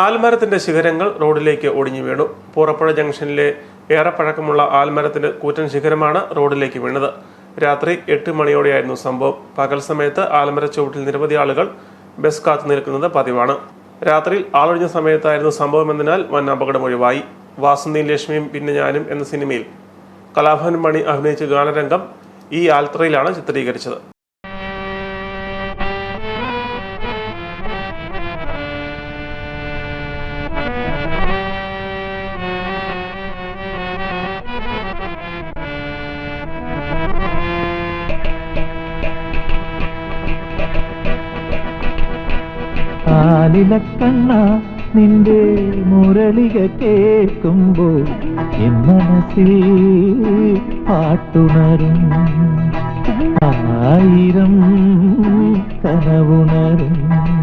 ആൽമരത്തിന്റെ ശിഖരങ്ങൾ റോഡിലേക്ക് ഒടിഞ്ഞു വീണു. പൂറപ്പുഴ ജംഗ്ഷനിലെ ഏറെ പഴക്കമുള്ള ആൽമരത്തിന്റെ കൂറ്റൻ ശിഖരമാണ് റോഡിലേക്ക് വീണത്. രാത്രി എട്ട് മണിയോടെയായിരുന്നു സംഭവം. പകൽ സമയത്ത് ആൽമര ചുവട്ടിൽ നിരവധി ആളുകൾ ബസ് കാത്തു നിൽക്കുന്നത് പതിവാണ്. രാത്രിയിൽ ആളൊഴിഞ്ഞ സമയത്തായിരുന്നു സംഭവം എന്നതിനാൽ വൻ അപകടം ഒഴിവായി. വാസന്തിയും ലക്ഷ്മിയും പിന്നെ ഞാനും എന്ന സിനിമയിൽ കലാഭവൻ മണി അഭിനയിച്ച ഗാനരംഗം ഈ ആൽത്രയിലാണ് ചിത്രീകരിച്ചത്. ആലിലക്കണ്ണ നിന്റെ മുരളിക കേൾക്കുമ്പോൾ മനസ്സിൽ പാട്ടുണരും. ആയിരം കനവുണരും.